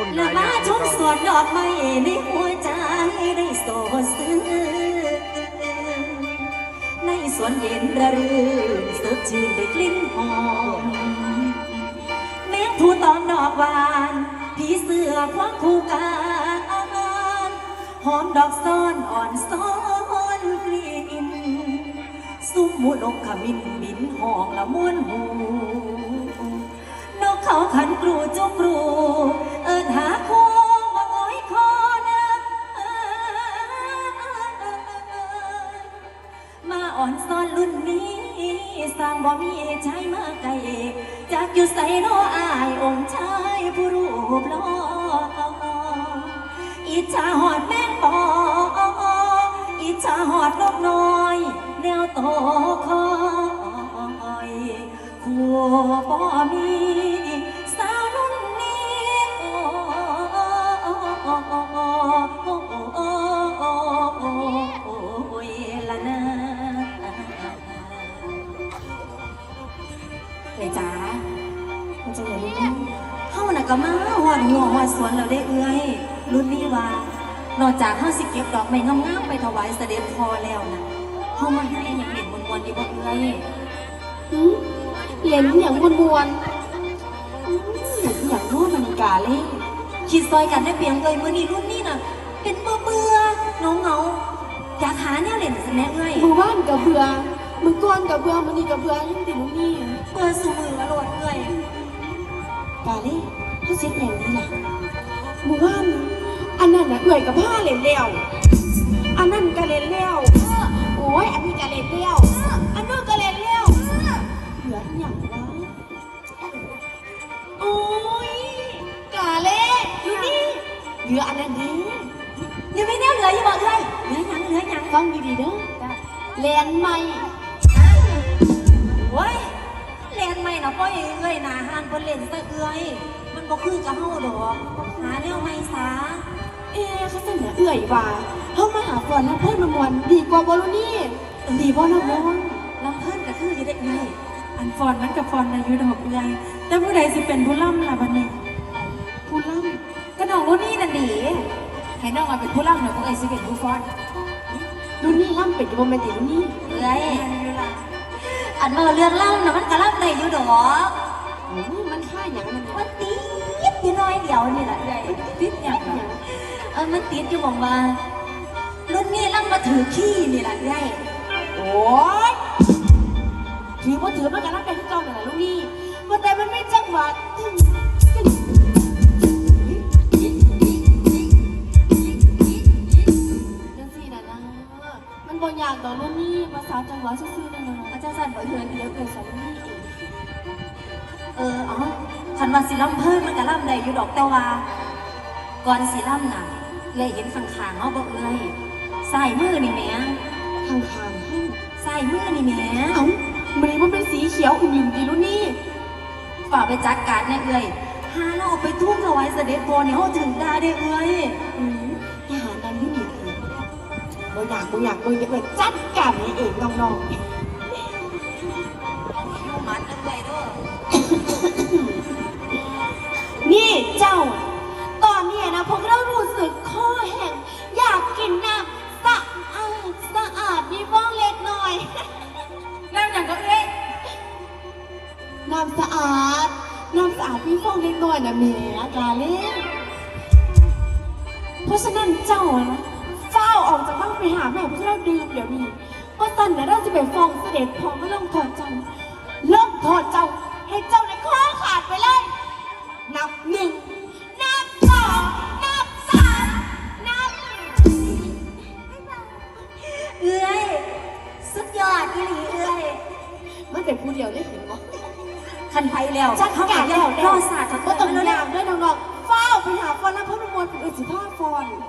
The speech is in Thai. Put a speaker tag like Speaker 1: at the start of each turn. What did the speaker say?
Speaker 1: ครับคน
Speaker 2: และ
Speaker 1: งาน
Speaker 2: มาชมสวนดอกไม้ในหัวใจได้โสดซึ้งในสวนเย็นระรื่นสดชื่นได้กลิ่นหอมแมงผู้ตอมดอกหวานผีเสื้อควงคู่กันหอมดอกซ่อนอ่อนซ้อนกลิ่นซุ้มหมูนกขมิ้นบินหองละม้วนหู นกเขาขันกรูจุกรู อ่อนซ้อนรุ่นนี้ สร้างบ่มีชายมาไกลจากอยู่ใส่นออายองค์ชายผู้รูปหล่ออิจฉาหอดแม่งบออิจฉาหอดนกน้อย อ้ยจ๋ามันจะเหลือรุ่นนี้เฮาน่ะก็มาหอดหัวหอดสวนแล้วได้เอื้อยรุ่นนี้ว่านอกจากเฮาสิเก็บดอกไม้งามๆไปถวายเสด็จพ่อแล้วนะเฮามาให้อย่างเด่นมวนๆดีบ่เอื้อย
Speaker 3: หืมเล่นอย่างมวนมวนๆอืมอย่างโน้มันกาเล่
Speaker 2: คิดซอยกันได้เพียงเอ้ยมื้อนี้รุ่นนี้น่ะ เป็นเบื่อเบื่อเงาเงาๆอยากหาแนวเล่นสิแม่เอ้ย
Speaker 3: มือว่านกับเบื่อ มือก้อนกับเบื่อมือนี้กับเบื่อยังติดลูกนี่
Speaker 2: เบื่อสู่มืออรดเอ้ย
Speaker 3: กาเล่เขาเซ็ตอย่างนี้ล่ะมือว่านอันนั้นน่ะเอื่อยกับผ้าเล่นแล้วอันนั้นก็เล่นแล้วโอ้ยอันนี้ก็เล่นแล้วอันนู้นก็เล่นแล้วเหลืออหย่างวะโอ้ยกาเล่อยู่นี่เหลืออันนั้นดี
Speaker 2: ยังไม่แนวเหลืออยู่บ่เอ้ยเหลือหยังเหลือหยัง
Speaker 3: ฟังดีๆเด้อแลนใหม่
Speaker 2: เล่นใหม่น่ะพ่อเอ้ยหน้าห้านเพิ่นเล่นซะเอ้ยมันบ่คือกับเฮาดอกหาแนวใหม่ซะ
Speaker 3: เอ๊ะเขาเสนอเอื่อยว่าเข้ามาหาฝนแล้วเพื่อนมามวนดีกว่าบอลนี่ดีบ่นะมอน
Speaker 2: ลำเพิ่นก็คืออยู่ได้เอ้ย
Speaker 4: อันฟอนมันกับฟอนอายุดอกใหญ่แต่ผู้ใดสิเป็นผู้ล่ำล่ะบัดนี้
Speaker 3: ผู้ล่
Speaker 4: ก็น้องรุ่นนี้นั่นดีให้น้องมาเป็นผู้ล่ำหน่อยพวกไอ้สิเป็นผู้ฟอนำ
Speaker 3: รุ่นนี้ล่ำเป็ดอยู่บนเมติรุ่นนี้
Speaker 2: เอ้ย อันเมื่อเรื่องเล่าน่ะมันก็เล่าได้อยู่ดอก
Speaker 3: โอ้ยมันค่าอย่างมัน
Speaker 2: มันติดอยู่น้อยเดียวนี่แหละเอ้ย
Speaker 4: ติดอย่าง
Speaker 3: อย่าง
Speaker 2: เออมันติดอยู่บอกว่ารุ่นนี้เล่ามาถือขี้นี่แหละเอ้ย
Speaker 3: โอ้ยถือว่าถือมันกันล่ำเป็นที่เก่าเนี่ยแหละรุ่นนี้ว่าแต่มันไม่จังหวะ
Speaker 2: ล่ำเพิ่นมันก็ล่ำได้อยู่ดอกแต่ว่าก่อนสิล่ำน่ะเลยเห็นข้างๆเฮาบ่เอ้ยสายมือนี่แหม่
Speaker 3: ทางทางให้
Speaker 2: สายมือนี่แหม่
Speaker 3: เอ้ามันนี้มันเป็นสีเขียวอุ่นๆดีรุ่นนี้
Speaker 2: ฝากไปจัดการเนี่ยเอ้ยหาเราเอาไปทุ่มถวายเสด็จพ่อนี่เฮาถึงได้เด้อเอ้ย
Speaker 3: อืมทหารนั้นไม่มีเองเราอยากเราอยากเราอยากเลยจัดการให้เองน้อง
Speaker 2: อา
Speaker 3: ตอนเนี้ยนะพวกเรารู้สึกคอแห้งอยากกินน้ำสะอาดสะอาดมีฟองเล็กหน่อย
Speaker 4: แล้วอย่างก็เอ้ย
Speaker 3: น้ำสะอาด น้ำสะอาดมีฟองเล็กหน่อยนะแหม่กาเล่เพราะฉะนั้นเจ้านะเฝ้าออกจากบ้านไปหาแม่พวกเราดื่มเดี๋ยวนี้เพราะตันนะเราจะไปฟ้องเสด็จพอไม่ลงโทษเจ้าลงโทษเจ้าให้เจ้าในข้อขาดไปเลย นับหนึ่ง
Speaker 2: แล้ว
Speaker 3: จัดการแล้ว
Speaker 2: รอศาสตร์
Speaker 3: ก็ต้อง
Speaker 2: แล้ว
Speaker 3: ยามด้วยน้องๆเฝ้าไปหาฟอนแล้วเพราะมันมวลเป็นอุจิภาพฟอน